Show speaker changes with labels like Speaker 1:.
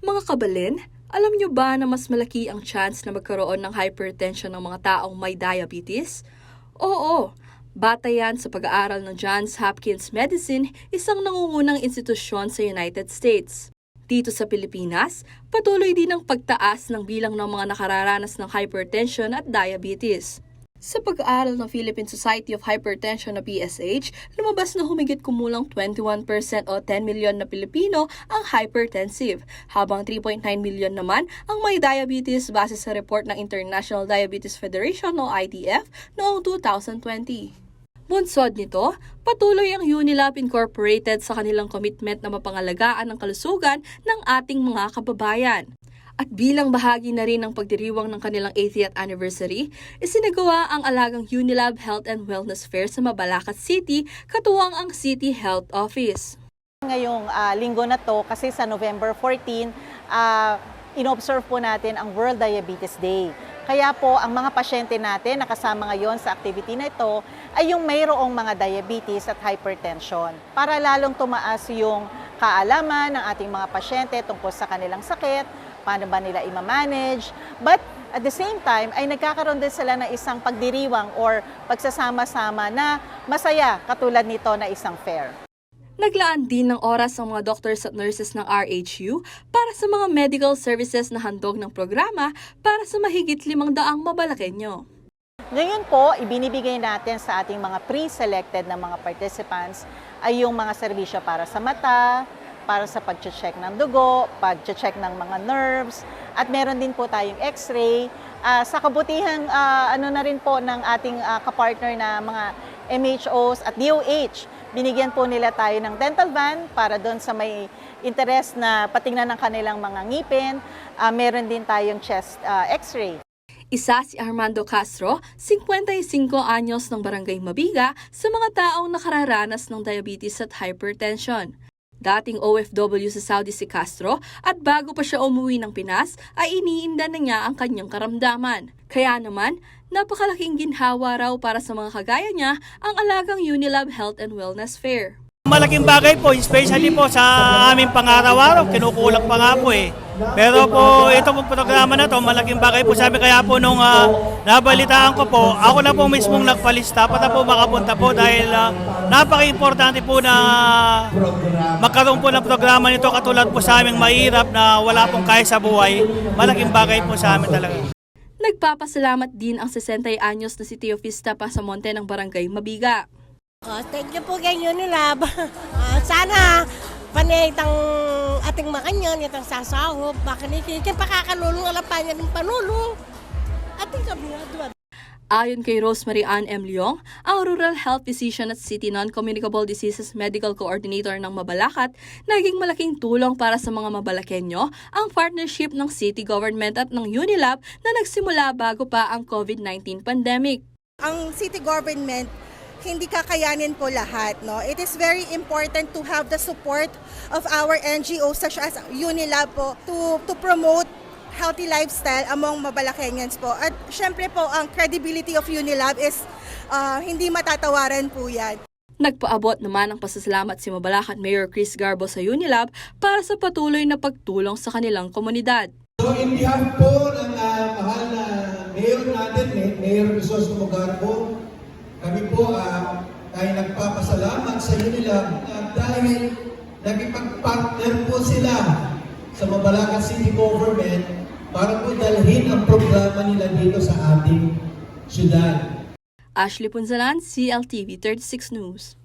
Speaker 1: Mga kabalin, alam nyo ba na mas malaki ang chance na magkaroon ng hypertension ng mga taong may diabetes? Oo, bata yan sa pag-aaral ng Johns Hopkins Medicine, isang nangungunang institusyon sa United States. Dito sa Pilipinas, patuloy din ang pagtaas ng bilang ng mga nakararanas ng hypertension at diabetes. Sa pag-aaral ng Philippine Society of Hypertension na PSH, lumabas na humigit kumulang 21% o 10 milyon na Pilipino ang hypertensive, habang 3.9 milyon naman ang may diabetes base sa report ng International Diabetes Federation o IDF noong 2020. Bunsod nito, patuloy ang Unilab Incorporated sa kanilang commitment na mapangalagaan ang kalusugan ng ating mga kababayan. At bilang bahagi na rin ng pagdiriwang ng kanilang 80th anniversary, isinagawa ang alagang Unilab Health and Wellness Fair sa Mabalacat City, katuwang ang City Health Office.
Speaker 2: Ngayong ah, linggo na to, kasi sa November 14, ah, inobserve po natin ang World Diabetes Day. Kaya po, ang mga pasyente natin na kasama ngayon sa activity na ito ay yung mayroong mga diabetes at hypertension para lalong tumaas yung kaalaman ng ating mga pasyente tungkol sa kanilang sakit, paano ba nila ima-manage, but at the same time ay nagkakaroon din sila ng isang pagdiriwang or pagsasama-sama na masaya katulad nito na isang fair.
Speaker 1: Naglaan din ng oras ang mga doctors at nurses ng RHU para sa mga medical services na handog ng programa para sa mahigit limang daang mabalakenyo.
Speaker 2: Ngayon po, ibinibigay natin sa ating mga pre-selected na mga participants ay yung mga serbisyo para sa mata, para sa pag-check ng dugo, pag-check ng mga nerves, at meron din po tayong x-ray. Ah, sa kabutihang ah, ano na rin po ng ating ah, kapartner na mga MHOs at DOH, binigyan po nila tayo ng dental van para doon sa may interest na patingnan ng kanilang mga ngipin. Ah, meron din tayong chest ah, x-ray.
Speaker 1: Isa si Armando Castro, 55 anyos ng barangay Mabiga, sa mga taong nakararanas ng diabetes at hypertension. Dating OFW sa Saudi si Castro at bago pa siya umuwi ng Pinas ay iniinda na niya ang kanyang karamdaman. Kaya naman, napakalaking ginhawa raw para sa mga kagaya niya ang alagang Unilab Health and Wellness Fair.
Speaker 3: Malaking bagay po, especially po sa aming pangaraw-araw, kinukulang pa nga po eh. Pero po, ito pong programa na to, malaking bagay po sa amin. Kaya po nung ah, nabalitaan ko po, ako na po mismong nagpalista para po makapunta po dahil ah, napaka-importante po na magkaroon po ng programa nito katulad po sa aming mahirap na wala pong kaya sa buhay. Malaking bagay po sa amin talaga.
Speaker 1: Nagpapasalamat din ang 60 anyos na si Teofista Pasamonte ng barangay Mabiga.
Speaker 4: Oh, thank you po kayo nila. Ah, sana panay itang ating makanyon, itang sasahop, baka nikikin pakakalulong alapan niya ng panulong. Ating duwa.
Speaker 1: Ayon kay Rosemary Ann M. Leong, ang Rural Health Physician at City Non-Communicable Diseases Medical Coordinator ng Mabalacat, naging malaking tulong para sa mga Mabalakenyo ang partnership ng city government at ng Unilab na nagsimula bago pa ang COVID-19 pandemic.
Speaker 5: ang city government hindi kakayanin po lahat no? It is very important to have the support of our NGOs such as Unilab po to to promote healthy lifestyle among Mabalakenyans po. At syempre po ang credibility of Unilab is ah, hindi matatawaran po yan.
Speaker 1: Nagpaabot naman ang pasasalamat si Mabalacat Mayor Chris Garbo sa Unilab para sa patuloy na pagtulong sa kanilang komunidad.
Speaker 6: So in behalf po ng ah, mahal na mayor natin, May- Mayor Crisostomo Garbo, kami po ah, ay nagpapasalamat sa Unilab na dahil nagipag-partner po sila sa Mabalacat City Government para po dalhin ang programa nila dito sa ating syudad.
Speaker 1: Ashley Punzalan, CLTV 36 News.